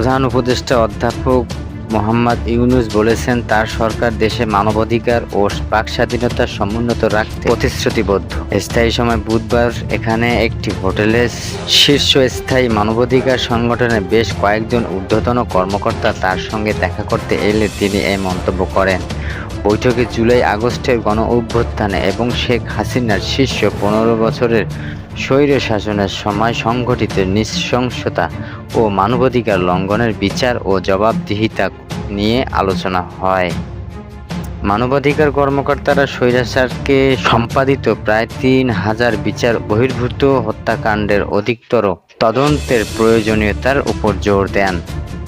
প্রধান উপদেষ্টা অধ্যাপক মোহাম্মদ ইউনুস বলেছেন, তার সরকার দেশে মানবাধিকার ও বাক স্বাধীনতা সমুন্নত রাখতে প্রতিশ্রুতিবদ্ধ। স্থায়ী সময় বুধবার এখানে একটি হোটেলে শীর্ষস্থায়ী মানবাধিকার সংগঠনের বেশ কয়েকজন ঊর্ধ্বতন কর্মকর্তা তার সঙ্গে দেখা করতে এলে তিনি এই মন্তব্য করেন। বৈঠকে জুলাই আগস্টের গণ অভ্যুত্থানে এবং শেখ হাসিনার শীর্ষ পনেরো বছরের স্বৈর শাসনের সময় সংঘটিত নৃশংসতা ও মানবাধিকার লঙ্ঘনের বিচার ও জবাবদিহিতা নিয়ে আলোচনা হয়। মানবাধিকার কর্মকর্তারা স্বৈরাচারকে সম্পাদিত প্রায় তিন হাজার বিচার বহির্ভূত হত্যাকাণ্ডের অধিকতর তদন্তের প্রয়োজনীয়তার উপর জোর দেন।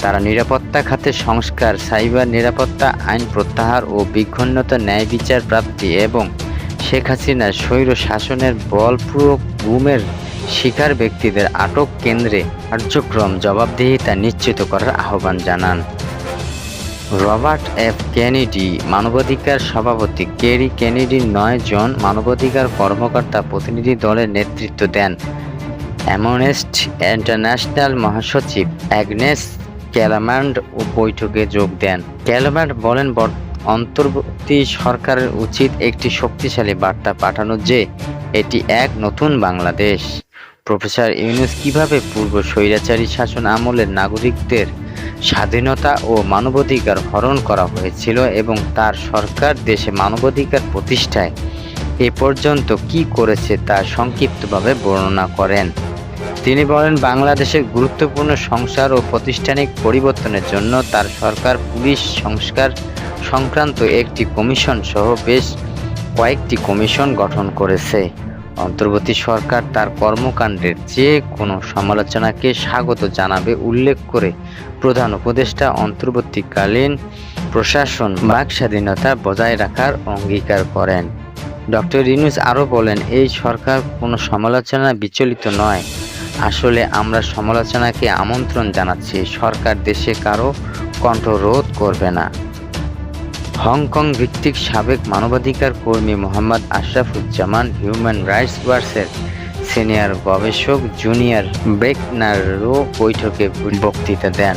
তারা নিরাপত্তা খাতে সংস্কার, সাইবার নিরাপত্তা আইন প্রত্যাহার ও বিঘ্নতা ন্যায় বিচার প্রাপ্তি এবং শেখ হাসিনার স্বৈর শাসনের বলপূর্বক গুমের শিকার ব্যক্তিদের আটক কেন্দ্রে কার্যক্রম জবাবদিহিতা নিশ্চিত করার আহ্বান জানান। রবার্ট এফ কেনেডি, মানবাধিকার সভাপতি কেরি কেনেডি নয় জন মানবাধিকার কর্মকর্তা প্রতিনিধি দলের নেতৃত্ব দেন। অ্যামনেস্ট ইন্টারন্যাশনাল মহাসচিব অ্যাগনেস ক্যালামান্ড ও বৈঠকে যোগ দেন। ক্যালামান্ড বলেন, বর- অন্তর্বর্তী সরকারের উচিত একটি শক্তিশালী বার্তা পাঠানো যে, এটি এক নতুন বাংলাদেশ। প্রফেসর ইউনুস কীভাবে পূর্ব স্বৈরাচারী শাসন আমলের নাগরিকদের স্বাধীনতা ও মানবাধিকার হরণ করা হয়েছিল এবং তার সরকার দেশে মানবাধিকার প্রতিষ্ঠায় এ পর্যন্ত কি করেছে তা সংক্ষিপ্তভাবে বর্ণনা করেন? তিনি বলেন বাংলাদেশের গুরুত্বপূর্ণ সংসার ও প্রাতিষ্ঠানিক পরিবর্তনের জন্য তার সরকার পুলিশ সংস্কার সংক্রান্ত একটি কমিশন সহ বেশ কয়েকটি কমিশন গঠন করেছে। অন্তর্বর্তী সরকার তার কর্মকাণ্ডের যে কোনো সমালোচনাকে স্বাগত জানাবে উল্লেখ করে প্রধান উপদেষ্টা অন্তর্বর্তীকালীন প্রশাসন বাক স্বাধীনতা বজায় রাখার অঙ্গীকার করেন। ডক্টর ইনুস আরও বলেন, এই সরকার কোনো সমালোচনা বিচলিত নয়। আসলে আমরা সমালোচনাকে আমন্ত্রণ জানাচ্ছি, সরকার দেশে কারও কণ্ঠরোধ করবে না। হংকং ভিত্তিক সাবেক মানবাধিকার কর্মী মোহাম্মদ আশরাফুজ্জামান, হিউম্যান রাইটস ওয়াচের সিনিয়র গবেষক জুনিয়র ব্রেকনারও বৈঠকে বক্তৃতা দেন।